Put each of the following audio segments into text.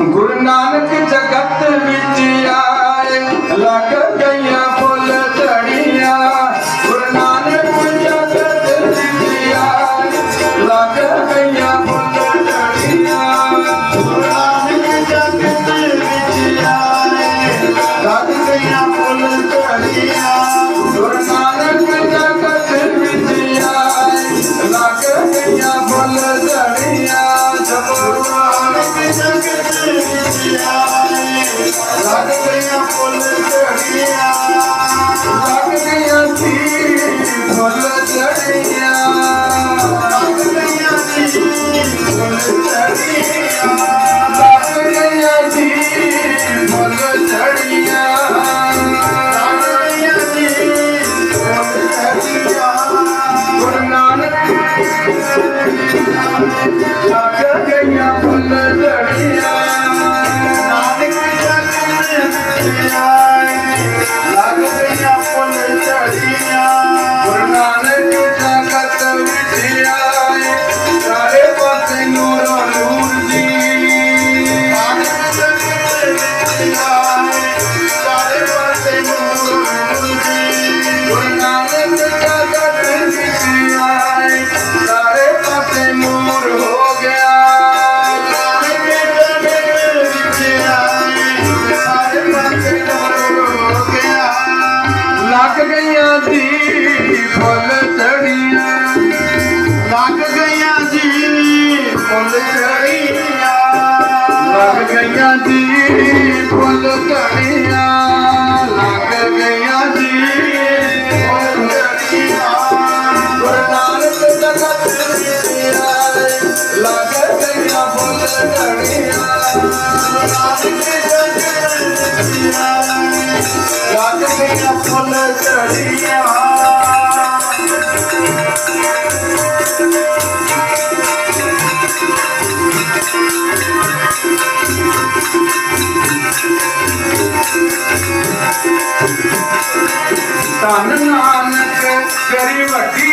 ਗੁਰੂ ਨਾਨਕ ਜਗਤ ਵਿੱਚ ਲੱਗ ਗਈਆਂ ਫੁੱਲ ਝੜੀਆਂ। ਗੁਰੂ ਨਾਨਕ ਜਗਤ ਵਿੱਚ ਆਏ ਗਈਆਂ ਫੁੱਲ ਝੜੀਆਂ। England. ਧੰਨ ਨਾਨਕ ਤੇਰੀ ਵੱਡੀ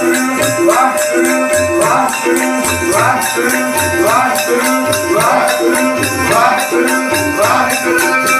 Rock through, rock through, rock through, rock through, rock through.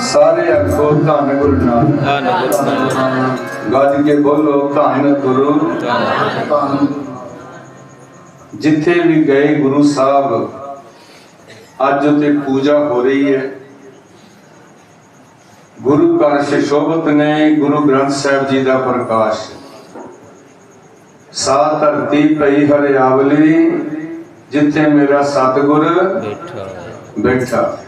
ਸਾਰੇ ਅੱਖੋਂ ਧੰਨ ਗੁਰੂ ਨਾਨਕ। ਧੰਨ ਗੁਰੂ ਨਾਨਕ। ਗੱਜ ਕੇ ਬੋਲੋ ਧੰਨ ਗੁਰੂ। ਧੰਨ ਜਿੱਥੇ ਵੀ ਗਏ ਗੁਰੂ ਸਾਹਿਬ ਅੱਜ ਉਤੇ ਪੂਜਾ ਹੋ ਰਹੀ ਹੈ। ਗੁਰੂ ਘਰ ਸ਼ੋਭਤ ਨੇ ਗੁਰੂ ਗ੍ਰੰਥ ਸਾਹਿਬ ਜੀ ਦਾ ਪ੍ਰਕਾਸ਼। ਸਾ ਧਰਤੀ ਪਈ ਹਰਿਆਵਲੀ ਜਿੱਥੇ ਮੇਰਾ ਸਤਿਗੁਰ ਬੈਠਾ। ਬੈਠਾ।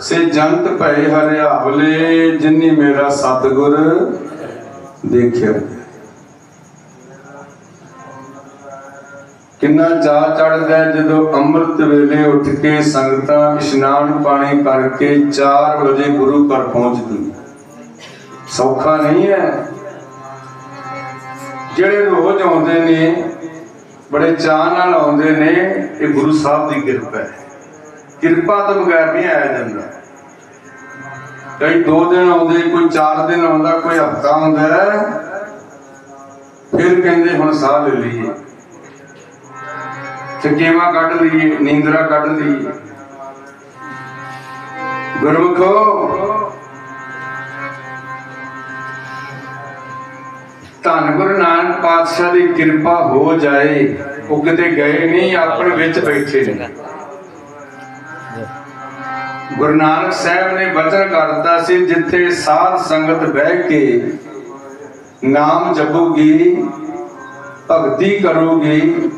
ਸੇ ਜੰਤ ਭਏ ਹਰਿਆਵਲੇ, ਜਿਨੀ ਮੇਰਾ ਸਤਿਗੁਰ ਦੇਖਿਆ। ਕਿੰਨਾ ਚਾਅ ਚੜਦਾ ਜਦੋਂ ਅੰਮ੍ਰਿਤ ਵੇਲੇ ਉੱਠ ਕੇ ਸੰਗਤਾਂ ਇਸ਼ਨਾਨ ਪਾਣੀ ਕਰਕੇ 4 ਵਜੇ ਗੁਰੂ ਘਰ ਪਹੁੰਚਦੀ। ਸੌਖਾ ਨਹੀਂ ਹੈ। ਜਿਹੜੇ ਰੋਜ਼ ਆਉਂਦੇ ਨੇ, ਬੜੇ ਚਾਅ ਨਾਲ ਆਉਂਦੇ ਨੇ, ਇਹ ਗੁਰੂ ਸਾਹਿਬ ਦੀ ਕਿਰਪਾ ਹੈ। ਕਿਰਪਾ ਤੋਂ ਬਗੈਰ ਨਹੀਂ ਆਇਆ ਜਾਂਦਾ। ਕਈ 2 ਦਿਨ ਆਉਂਦੇ, ਕੋਈ 4 ਦਿਨ ਆਉਂਦਾ, ਕੋਈ ਹਫਤਾ ਆਉਂਦਾ ਫਿਰ ਕਹਿੰਦੇ ਹੁਣ ਸਾਹ ਲੈ ਲਈਏ। ਥਕੇਵਾ ਕੱਢ ਲਈਏ, ਨੀਂਦਰਾ ਕੱਢ ਲਈਏ। ਗੁਰਮੁਖੋ, ਧੰਨ ਗੁਰੂ ਨਾਨਕ ਪਾਤਸ਼ਾਹ ਦੀ ਕਿਰਪਾ ਹੋ ਜਾਏ। ਉਹ ਕਿਤੇ ਗਏ ਨਹੀਂ, ਆਪਣੇ ਵਿੱਚ ਬੈਠੇ ਨੇ। ਗੁਰੂ ਨਾਨਕ ਸਾਹਿਬ ਨੇ ਬਚਨ ਕਰਤਾ ਸੀ, ਜਿੱਥੇ ਸਾਧ ਸੰਗਤ ਬਹਿ ਕੇ ਨਾਮ ਜਪੂਗੀ, ਭਗਤੀ ਕਰੂਗੀ,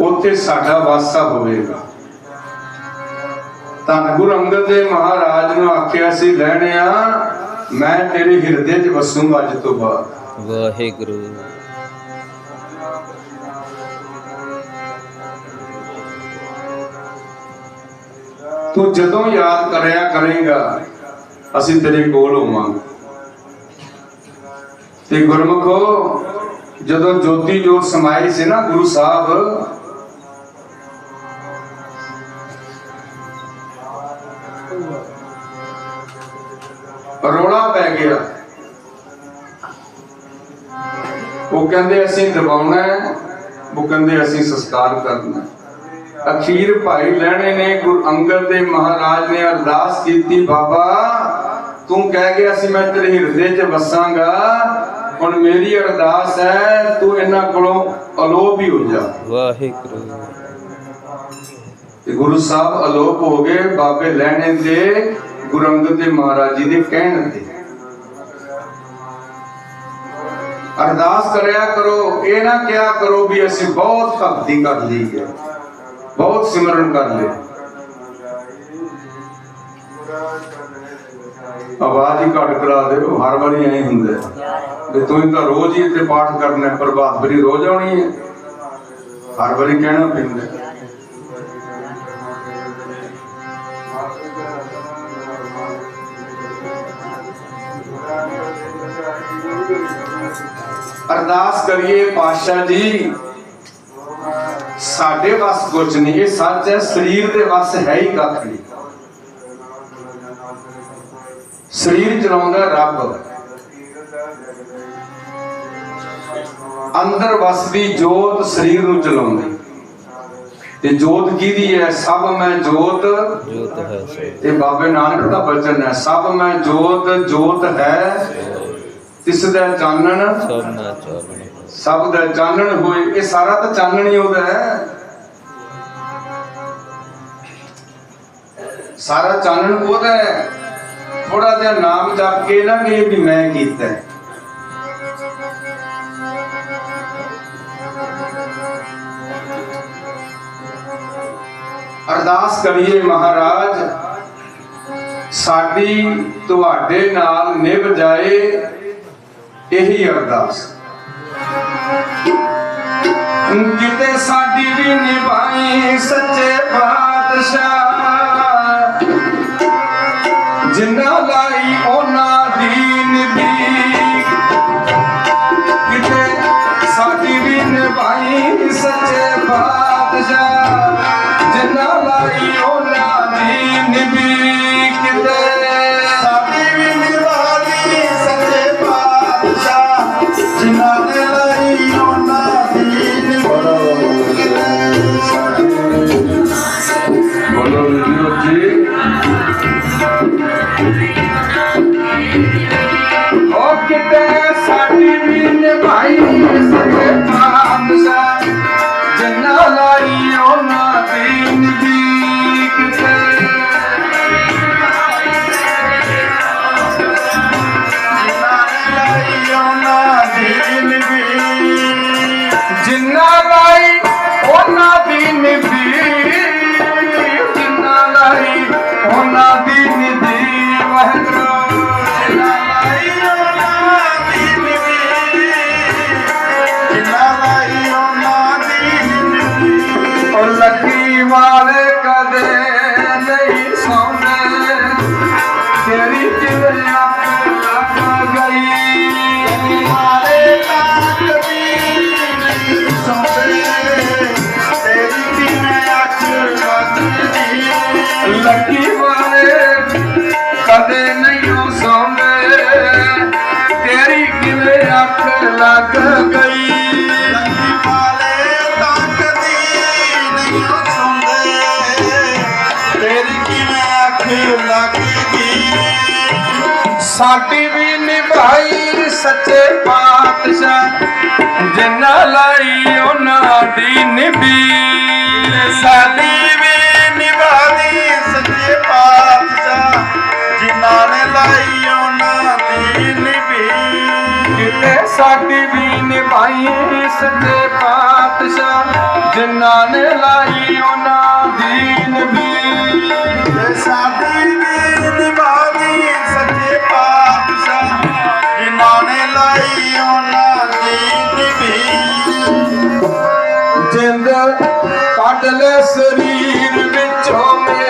ਉੱਥੇ ਸਾਡਾ ਵਾਸਾ ਹੋਵੇਗਾ। ਤਾਂ ਗੁਰੂ ਅੰਗਦ ਦੇਵ ਮਹਾਰਾਜ ਨੂੰ ਆਖਿਆ ਸੀ ਲੈਣਿਆ ਮੈਂ ਤੇਰੇ ਹਿਰਦੇ 'ਚ ਵਸੂੰਗਾ ਅੱਜ ਤੋਂ ਬਾਅਦ। ਵਾਹਿਗੁਰੂ। ਤੂੰ ਜਦੋਂ ਯਾਦ ਕਰਿਆ ਕਰੇਗਾ, ਅਸੀਂ ਤੇਰੇ ਕੋਲ ਹੋਵਾਂਗੇ ਤੇ ਗੁਰਮਖੋ, ਜਦੋਂ ਜੋਤੀ ਜੋਤ ਸਮਾਈ ਸੀ ਨਾ ਗੁਰੂ ਸਾਹਿਬ, ਰੋਲਾ ਪੈ ਗਿਆ ਉਹ ਕਹਿੰਦੇ ਅਸੀਂ ਦਬਾਉਣਾ ਹੈ, ਉਹ ਕਹਿੰਦੇ ਅਸੀਂ ਸੰਸਕਾਰ ਕਰਨਾ ਹੈ। ਅਖੀਰ ਭਾਈ ਲੈਣੇ ਨੇ ਗੁਰੂ ਅੰਗਦ ਦੇਵ ਮਹਾਰਾਜ ਨੇ ਅਰਦਾਸ ਕੀਤੀ ਬਾਬਾ ਤੂੰ ਕਹਿ ਗਿਆ ਸੀ ਮੈਂ ਤੇਰੇ ਹਿਰਦੇ 'ਚ ਵਸਾਂਗਾ। ਹੁਣ ਮੇਰੀ ਅਰਦਾਸ ਹੈ ਤੂੰ ਇਹਨਾਂ ਕੋਲੋਂ ਅਲੋਪ ਹੀ ਹੋ ਜਾ। ਵਾਹਿਗੁਰੂ। ਤੇ ਗੁਰੂ ਸਾਹਿਬ ਅਲੋਪ ਹੋ ਗਏ ਬਾਬੇ ਲੈਣੇ ਦੇ ਗੁਰੂ ਅੰਗਦ ਦੇਵ ਮਹਾਰਾਜ ਜੀ ਦੇ ਕਹਿਣ ਤੇ। ਅਰਦਾਸ ਕਰਿਆ ਕਰੋ ਇਹ ਨਾ ਕਿਹਾ ਕਰੋ ਵੀ ਅਸੀਂ ਬਹੁਤ ਭਗਤੀ ਕਰ ਲਈ ਹੈ। ਬਹੁਤ ਸਿਮਰਨ ਕਰ ਲਏ। ਆਵਾਜ਼ ਹੀ ਘੱਟ ਕਰਾ ਦਿਓ ਹਰ ਵਾਰੀ ਐਂ ਹੁੰਦਾ ਵੀ ਤੁਸੀਂ ਤਾਂ ਰੋਜ਼ ਹੀ ਇੱਥੇ ਪਾਠ ਕਰਨਾ ਹੈ, ਪ੍ਰਭਾਤ ਫੇਰੀ ਰੋਜ਼ ਆਉਣੀ ਹੈ। ਹਰ ਵਾਰੀ ਕਹਿਣਾ ਪੈਂਦਾ ਅਰਦਾਸ ਕਰੀਏ ਪਾਤਸ਼ਾਹ ਜੀ। ਸਾਡੇ ਵੱਸ ਕੁਝ ਨਹੀਂ ਇਹ ਸੱਚ ਹੈ ਸਰੀਰ ਦੇ ਵੱਸ ਹੈ ਹੀ ਕੱਖ ਨਹੀਂ। ਸਰੀਰ ਚਲਾਉਂਦਾ ਰੱਬ। ਅੰਦਰ ਵਸਦੀ ਜੋਤ ਸਰੀਰ ਨੂੰ ਚਲਾਉਂਦੀ। ਤੇ ਜੋਤ ਕਿਹਦੀ ਹੈ? ਸਭ ਮੈਂ ਜੋਤ। ਜੋਤ ਹੈ ਇਹ ਬਾਬੇ ਨਾਨਕ ਦਾ ਬਚਨ ਹੈ ਸਭ ਮੈਂ ਜੋਤ ਜੋਤ ਹੈ। ਤਿਸ ਦਾ ਚਾਨਣ। ਸਭ ਨਾ ਚਾਲਣ ਸਭ ਦਾ ਚਾਨਣ ਹੋਏ, ਇਹ ਸਾਰਾ ਤਾਂ ਚਾਨਣ ਹੀ ਉਹਦਾ ਹੈ। ਸਾਰਾ ਚਾਨਣ ਉਹਦਾ ਹੈ। ਥੋੜਾ ਜਿਹਾ ਨਾਮ ਜਪ ਕੇ ਨਾ ਕਿ ਵੀ ਮੈਂ ਕੀਤਾ ਅਰਦਾਸ ਕਰੀਏ ਮਹਾਰਾਜ, ਸਾਡੀ ਤੁਹਾਡੇ ਨਾਲ ਨਿਭ ਜਾਏ ਇਹੀ ਅਰਦਾਸ। ਕਿਤੇ ਸਾਡੀ ਵੀ ਨਿਭਾਈ ਸੱਚੇ ਪਾਤਸ਼ਾਹ। ਜਿੰਨਾ ਲਾਈ ਉਹ ਕਦੇ ਨਹੀਂ ਸੌਂਦੇ। ਤੇਰੀ ਕਿਵੇਂ ਅੱਖ ਲੱਗ ਗਈ? ਤੇਰੀ ਕਿਵੇਂ ਅੱਖ ਲੱਗਦੀ ਸਾਡੀ ਵੀ ਨਿਭਾਈ ਸੱਚੇ ਪਾਤਸ਼ਾਹ, ਜਿੰਨਾ ਲਾਈ ਉਹਨਾਂ ਦੀ ਨਿਭੀ। ਸਾਡੀ ਵੀ ਜਿਨ੍ਹਾਂ ਨੇ ਲਾਈ ਉਹਨਾਂ ਦੀ ਨਿਭੀ। ਕਿਤੇ ਸਾਡੀ ਵੀ ਨਿਭਾਈ ਸੱਚੇ ਪਾਤਸ਼ਾਹ ਜਿਨ੍ਹਾਂ ਨੇ ਲਾਈ ਉਹਨਾਂ ਦੀ ਨਿਭੀ। ਤੇ ਸਾਡੀ ਵੀ ਨਿਭਾਦੀ ਸੱਚੇ ਪਾਤਸ਼ਾਹ ਜਿਨ੍ਹਾਂ ਨੇ ਲਾਈ ਉਹਨਾਂ ਦੀ ਨਿਭੀ। ਜਿੰਦ ਕੱਢ ਲੈ ਸਰੀਰ ਵਿੱਚੋਂ ਮੇਰੀ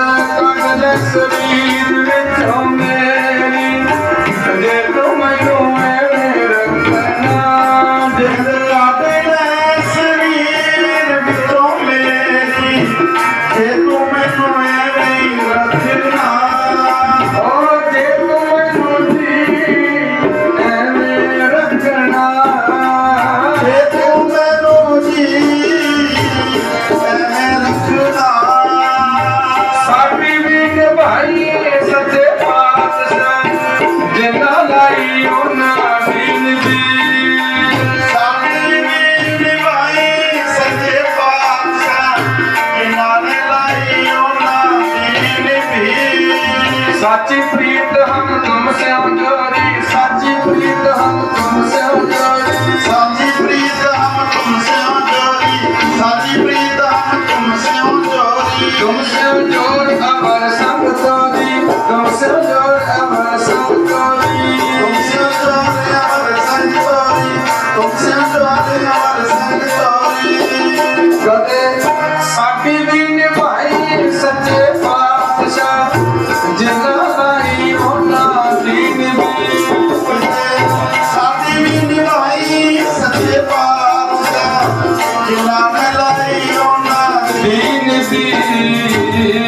ਸਾਚੀ ਪ੍ਰੀਤ ਹਮ ਤੁਮ ਸੇ ਜੋਰੀ ਸਾਚੀ ਪ੍ਰੀਤ ਹਮ ਤੁਮ ਸੇ ਜੋਰੀ। ਸਾਡੀ ਵੀ ਨਿਭਾਈ ਸੱਚੇ ਪਾਤਸ਼ਾਹ ਜਿਨ੍ਹਾਂ ਲਾਈ ਉਹਨਾਂ ਦੀ ਨਿਭੀ ਸਾਡੀ ਵੀ ਨਿਭਾਈ ਸੱਚੇ ਪਾਤਸ਼ਾਹ ਜਿਨ੍ਹਾਂ ਨੇ ਲਾਈ ਉਹਨਾਂ ਦੀ ਦੀਨ ਦੀ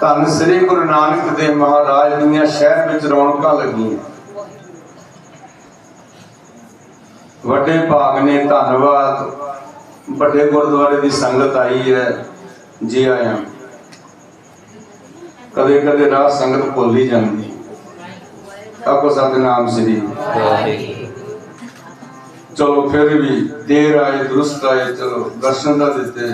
ਧੰਨ ਸ੍ਰੀ ਗੁਰੂ ਨਾਨਕ ਦੇਵ ਮਹਾਰਾਜ ਦੀਆਂ ਸ਼ਹਿਰ ਵਿੱਚ ਰੌਣਕਾਂ ਲੱਗੀਆਂ। ਵੱਡੇ ਭਾਗ ਨੇ ਧੰਨਵਾਦ ਵੱਡੇ ਗੁਰਦੁਆਰੇ ਦੀ ਸੰਗਤ ਆਈ ਹੈ, ਜੀ ਆਇਆ। ਕਦੇ ਕਦੇ ਰਾਹ ਸੰਗਤ ਭੁੱਲ ਹੀ ਜਾਂਦੀ। ਆਪੋ ਸਤਨਾਮ ਸ੍ਰੀ। ਚਲੋ ਫਿਰ ਵੀ ਦੇਰ ਆਏ, ਦਰੁਸਤ ਆਏ, ਚਲੋ ਦਰਸ਼ਨ ਦਾ ਦਿੱਤੇ।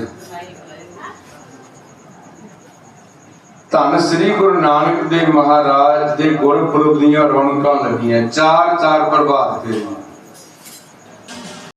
ਧੰਨ ਸ੍ਰੀ ਗੁਰੂ ਨਾਨਕ ਦੇਵ ਮਹਾਰਾਜ ਦੇ ਗੁਰਪੁਰਬ ਦੀਆਂ ਰੌਣਕਾਂ ਲੱਗੀਆਂ ਚਾਰ ਚਾਰ ਪ੍ਰਭਾਤ ਫੇਰੀਆਂ।